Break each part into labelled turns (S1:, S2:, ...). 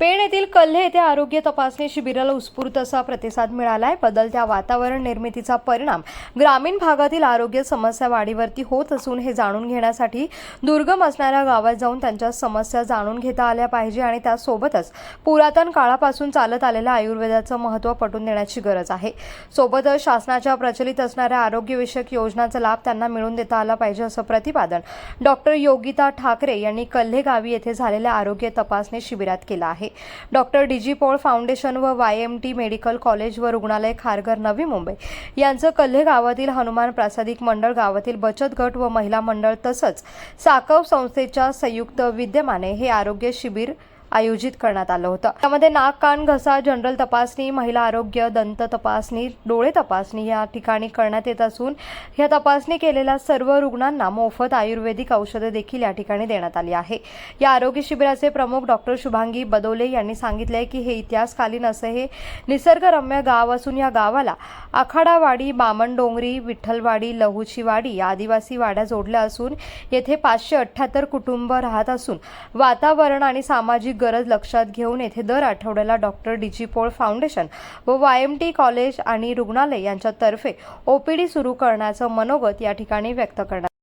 S1: पेण येथील कल्हे येथे आरोग्य तपासणी शिबिराला उत्स्फूर्त असा प्रतिसाद मिळाला आहे बदलत्या वातावरण निर्मितीचा परिणाम ग्रामीण भागातील आरोग्य समस्या वाढीवरती होत असून हे जाणून घेण्यासाठी दुर्गम असणाऱ्या गावात जाऊन त्यांच्या समस्या जाणून घेता आल्या पाहिजे आणि त्यासोबतच पुरातन काळापासून चालत आलेल्या आयुर्वेदाचं महत्त्व पटवून देण्याची गरज आहे. सोबतच शासनाच्या प्रचलित असणाऱ्या आरोग्यविषयक योजनांचा लाभ त्यांना मिळवून देता आला पाहिजे असं प्रतिपादन डॉक्टर योगिता ठाकरे यांनी कल्हे गावी येथे झालेल्या आरोग्य तपासणी शिबिरात केलं आहे. डॉक्टर डीजी पोळ फाउंडेशन व Y M T medical college व रुग्णालय खारघर नवी मुंबई. यांचं कल्हे गावातील हनुमान प्रासादिक मंडळ गावातील बचत गट व महिला मंडळ तसंच साकव संस्थेच्या संयुक्त विद्यमाने हे आरोग्य शिबिर आयोजित करण्यात आलं होतं. त्यामध्ये नाक कान घसा जनरल तपासणी महिला आरोग्य दंत तपासणी डोळे तपासणी या ठिकाणी करण्यात येत असून ह्या तपासणी केलेल्या सर्व रुग्णांना मोफत आयुर्वेदिक औषधे देखील या ठिकाणी देण्यात आली आहे. या आरोग्य शिबिराचे प्रमुख डॉक्टर शुभांगी बदोले यांनी सांगितले की हे इतिहासकालीन असे हे निसर्गरम्य गाव असून या गावाला आखाडावाडी बामणडोंगरी विठ्ठलवाडी लहुचीवाडी या आदिवासी वाड्या जोडल्या असून येथे पाचशे अठ्ठ्याहत्तर कुटुंब राहत असून वातावरण आणि सामाजिक गरज लक्षात घेऊन येथे दर आठवड्याला डॉक्टर डिजिपोळ फाउंडेशन व वाय एम टी कॉलेज आणि रुग्णालय यांच्यातर्फे ओपीडी सुरू करण्याचं मनोगत या ठिकाणी व्यक्त करण्यात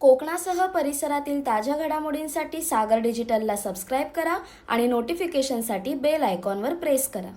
S2: कोकणासह परिसरातील ताज्या घडामोडींसाठी सागर डिजिटलला सबस्क्राईब करा आणि नोटिफिकेशनसाठी बेल आयकॉनवर प्रेस करा.